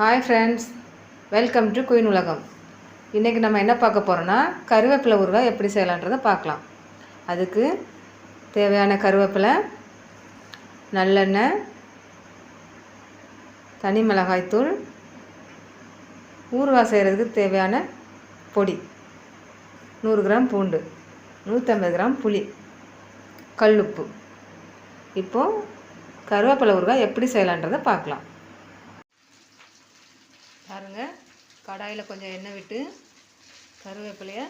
Hi friends welcome to queen Ulagam இன்றைக்கி நம்ம என்ன பார்க்க போகிறோன்னா கருவேப்பிலை ஊறுகாய் எப்படி செய்யலான்றதை பார்க்கலாம். அதுக்கு தேவையான கருவேப்பிலை நல்லெண்ணெய் தனி மிளகாய்த்தூள் ஊறுகாய் செய்கிறதுக்கு தேவையான பொடி நூறு கிராம் பூண்டு நூற்றம்பது கிராம் புளி கல்லுப்பு. இப்போது கருவேப்பிலை ஊறுகாய் எப்படி செய்யலான்றதை பார்க்கலாம். பாருங்கள் கடாயில் கொஞ்சம் எண்ணெய் விட்டு கருவேப்பிலையை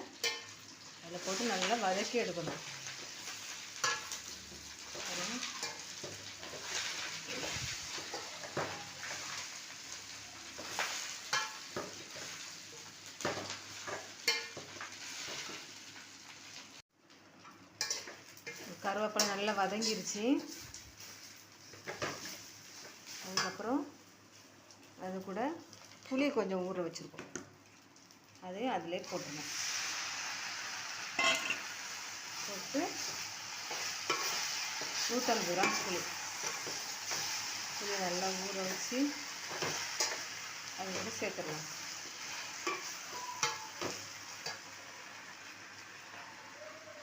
அதில் போட்டு நல்லா வதக்கி எடுக்கணும். கருவேப்பிலை நல்லா வதங்கிருச்சு. அதுக்கப்புறம் அது கூட புளி கொஞ்சம் ஊற வச்சுருக்கோம். அதையும் அதிலே போட்டுணும் போட்டு நூற்றம்பது கிராம் புளி. புளி நல்லா ஊற வச்சு அது கூட சேர்த்துடலாம்.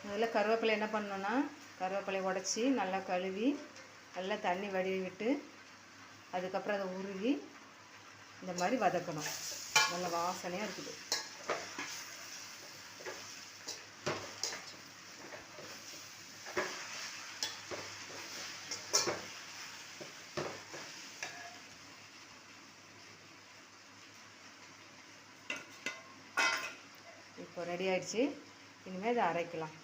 முதல்ல கருவேப்பிலை என்ன பண்ணணும்னா கருவேப்பிலை உடச்சி நல்லா கழுவி நல்லா தண்ணி வடிவி விட்டு அதுக்கப்புறம் அதை உருவி இந்த மாதிரி வதக்கணும். நல்ல வாசனையாக இருக்குது. இப்போ ரெடி ஆயிடுச்சு. இனிமேல் இதை அரைக்கலாம்.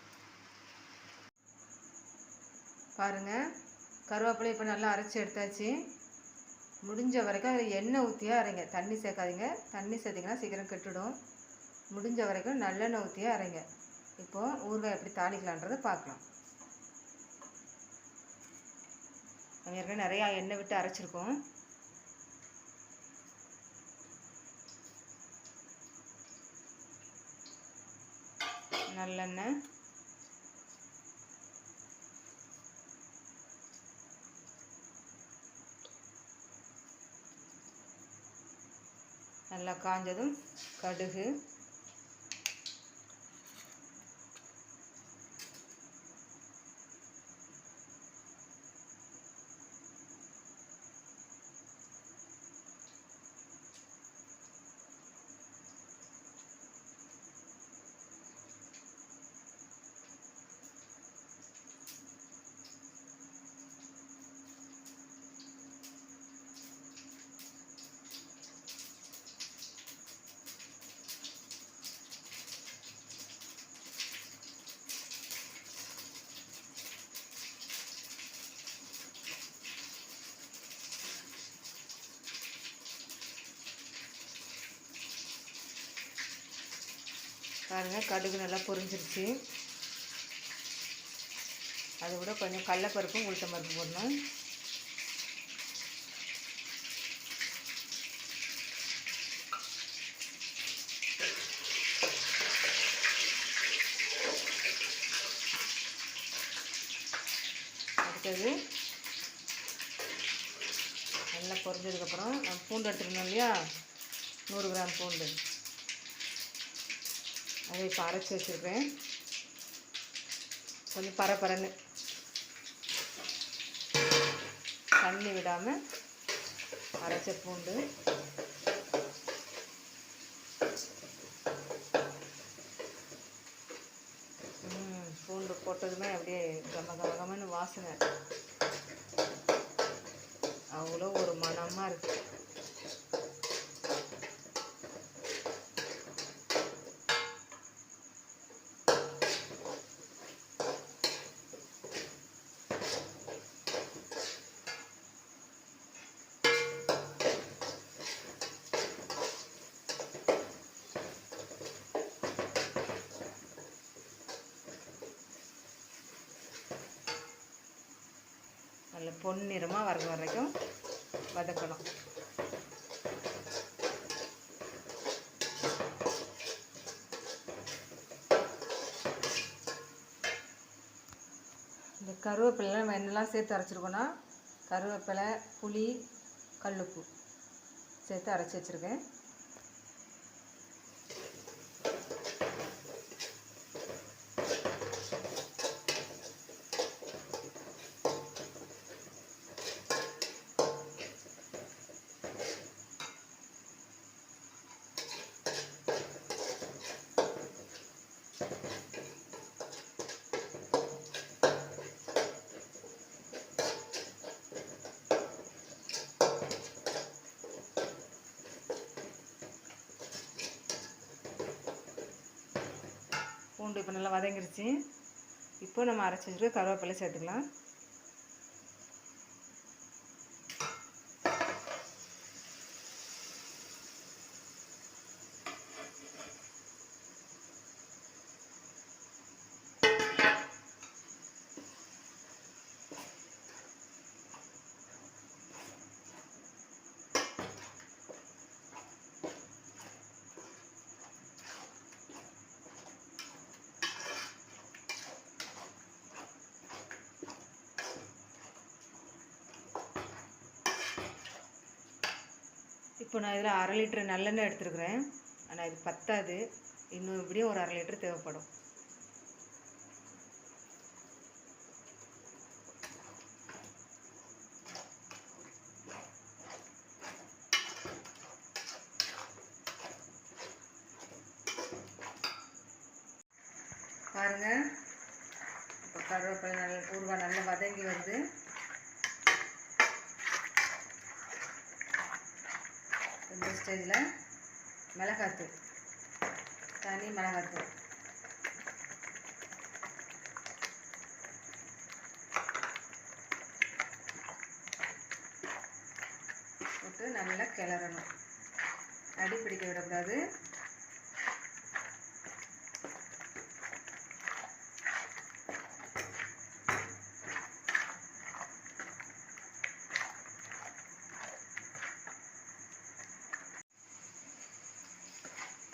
பாருங்கள் கருவேப்பிலை இப்போ நல்லா அரைச்சி எடுத்தாச்சு. முடிஞ்ச வரைக்கும் அதில் எண்ணெய் ஊற்றியே அரைங்க. தண்ணி சேர்க்காதீங்க. தண்ணி சேர்த்திங்கன்னா சீக்கிரம் கெட்டுடும். முடிஞ்ச வரைக்கும் நல்லெண்ணெய் ஊற்றியே அரைங்க. இப்போது ஊறுகாய் எப்படி தாளிக்கலான்றதை பார்க்கலாம். நம்ம ஏற்கனவே நிறையா எண்ணெய் விட்டு அரைச்சிருக்கோம். நல்லெண்ணெய். நல்லா காஞ்சதும் கடுகு பாருங்கள் கடுகு நல்லா பொரிஞ்சிருச்சு. அது கூட கொஞ்சம் கடலப்பருப்பும் உளுத்தம் பருப்பு போடணும். அடுத்தது நல்லா பொரிஞ்சதுக்கப்புறம் பூண்டு எடுத்துருந்தோம் இல்லையா? நூறு கிராம் பூண்டு. அதை இப்போ அரைச்சி வச்சுருக்கேன். கொஞ்சம் பரபரன்னு தண்ணி விடாமல் அரைச்ச பூண்டு. பூண்டு போட்டதுமே அப்படியே கம கமகமன்னு வாசனை. அவ்வளோ ஒரு மனமாக இருக்குது நல்ல பொன்னிறமாக வர வரைக்கும் வதக்கணும். இந்த கருவேப்பிலை நம்ம என்னெல்லாம் சேர்த்து அரைச்சிருக்கோன்னா கருவேப்பிலை புளி கல்லுப்பு சேர்த்து அரைச்சி வச்சுருக்கேன். இப்போ நல்லா வதங்கிருச்சு. இப்போ நம்ம அரைச்சி வச்சுருக்க கருவேப்பிலை சேர்த்துக்கலாம். இப்போ நான் இதில் அரை லிட்டர் நல்லெண்ணெய் எடுத்துருக்குறேன். ஆனால் இது பத்தாது. இன்னும் இப்படியும் ஒரு அரை லிட்டர் தேவைப்படும். பாருங்க. இப்போ கருவேப்பிலை நல்ல ஊறுகாய் நல்லா வதங்கி வருது. ஃபஸ்ட்டு இதில் மிளகாத்தூள். தனி மிளகாத்தூள். போட்டு நல்லா கிளறணும். அடி பிடிக்க விடக்கூடாது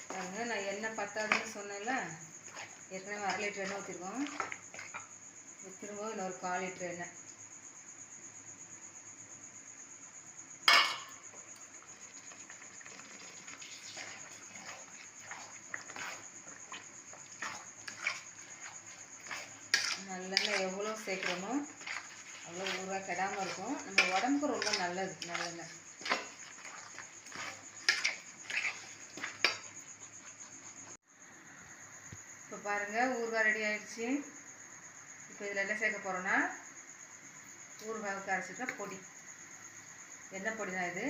பாருங்க நான் எண்ணெய் பத்தாதுன்னு சொன்னேன்ல ஏற்கனவே அரை லிட்டர் எண்ணெய் ஊற்றிருக்கோம் திரும்ப இன்னொரு கால் லிட்டர் எண்ணெய். நல்லெண்ணெய் எவ்வளோ சேர்க்குறோமோ அவ்வளோ ஊறுகாய் கெடாமல் இருக்கும். நம்ம உடம்புக்கு ரொம்ப நல்லது நல்லெண்ணெய் பாருங்கள் ஊறுகாய் ரெடி ஆயிடுச்சு. இப்போ இதில் என்ன சேர்க்க போகிறோன்னா ஊறுகாய்க்கு அரைச்சிட்ட பொடி. என்ன பொடி தான் இது?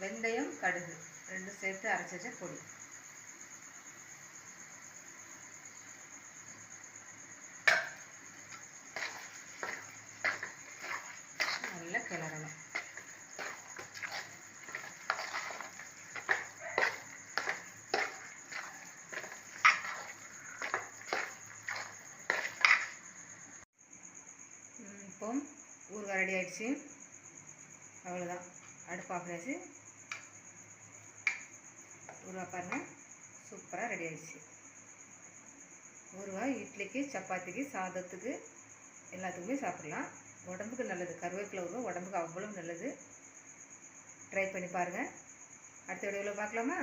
வெந்தயம் கடுகு. ரெண்டும் சேர்த்து அரைச்சி வச்ச பொடி நல்லா கிளறணும் ம், இப்போ ஊறுகாய் ரெடி ஆகிடுச்சு அவ்வளோதான் அடுப்பு ஆஃப் ஆச்சு ஊறுவா பாருங்கள் சூப்பராக ரெடி ஆகிடுச்சு ஊறுவா இட்லிக்கு சப்பாத்திக்கு சாதத்துக்கு எல்லாத்துக்குமே சாப்பிட்லாம். உடம்புக்கு நல்லது. கருவேப்பிலை ஊறுவா உடம்புக்கு அவ்வளோ நல்லது. ட்ரை பண்ணி பாருங்கள் அடுத்த வீடியோவில் பார்க்கலாமா?